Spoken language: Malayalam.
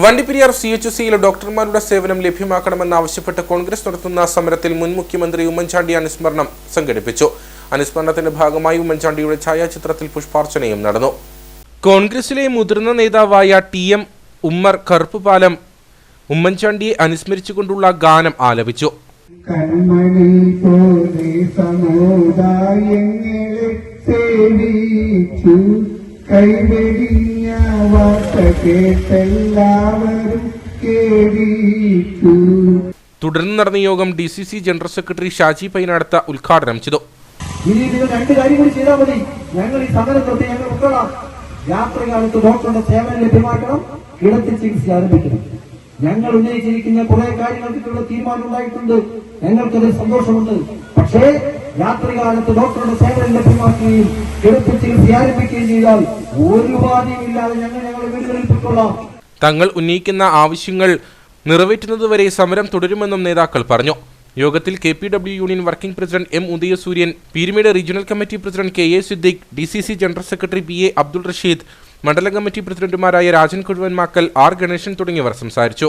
വണ്ടിപ്പെരിയാർ സി എച്ച് സിയിലെ ഡോക്ടർമാരുടെ സേവനം ലഭ്യമാക്കണമെന്നാവശ്യപ്പെട്ട് കോൺഗ്രസ് നടത്തുന്ന സമരത്തിൽ മുൻ മുഖ്യമന്ത്രി ഉമ്മൻചാണ്ടി അനുസ്മരണം സംഘടിപ്പിച്ചു. അനുസ്മരണത്തിന്റെ ഭാഗമായി ഉമ്മൻചാണ്ടിയുടെ ഛായാചിത്രത്തിൽ പുഷ്പാർച്ചനയും നടന്നു. കോൺഗ്രസിലെ മുതിർന്ന നേതാവായ ടി എം ഉമ്മർ കറുപ്പുപാലം ഉമ്മൻചാണ്ടിയെ അനുസ്മരിച്ചുകൊണ്ടുള്ള ഗാനം ആലപിച്ചു. സേവിച്ചു. കൈവെടിഞ്ഞ വാർത്ത കേട്ടെല്ലാവരും കേടിയിട്ടു. തുടർന്ന് നടന്ന യോഗം D C C general secretary Shaji Painadath ഉദ്ഘാടനം ചെയ്തു. ഇനി നിങ്ങൾ രണ്ട് കാര്യം കൂടി ചെയ്താൽ മതി. ഞങ്ങൾ ഈ സമരം നിർത്തി ഞങ്ങൾ ഉൾക്കൊള്ളാം. രാത്രികാലത്ത് ഡോക്ടറുടെ സേവനം ലഭ്യമാക്കണം. കിടത്തി ചികിത്സ ആരംഭിക്കണം. ഞങ്ങൾ ഉന്നയിച്ചിരിക്കുന്ന കുറെ കാര്യങ്ങൾക്കുള്ള തീരുമാനം ഉണ്ടായിട്ടുണ്ട് ഞങ്ങൾക്കത് സന്തോഷമുണ്ട്. പക്ഷേ രാത്രികാലത്ത് ഡോക്ടറുടെ സേവനം ലഭ്യമാക്കുകയും കിടപ്പ് ചികിത്സ ആരംഭിക്കുകയും ചെയ്താൽ ഒരു ബാധ്യമില്ലാതെ ഞങ്ങൾ ഞങ്ങളുടെ വീടുകളിൽ പോയിക്കൊള്ളാം. തങ്ങൾ ഉന്നയിക്കുന്ന ആവശ്യങ്ങൾ നിറവേറ്റുന്നതുവരെ സമരം തുടരുമെന്നും നേതാക്കൾ പറഞ്ഞു. യോഗത്തിൽ K P W union working president M Udayasuryan Peermade regional committee president K A Siddique D C C general secretary P A Abdul Rasheed മണ്ഡലം കമ്മിറ്റി പ്രസിഡന്റുമാരായ രാജൻ കുഴുവൻ മാക്കൽ ആർ ഗണേശൻ തുടങ്ങിയവർ സംസാരിച്ചു.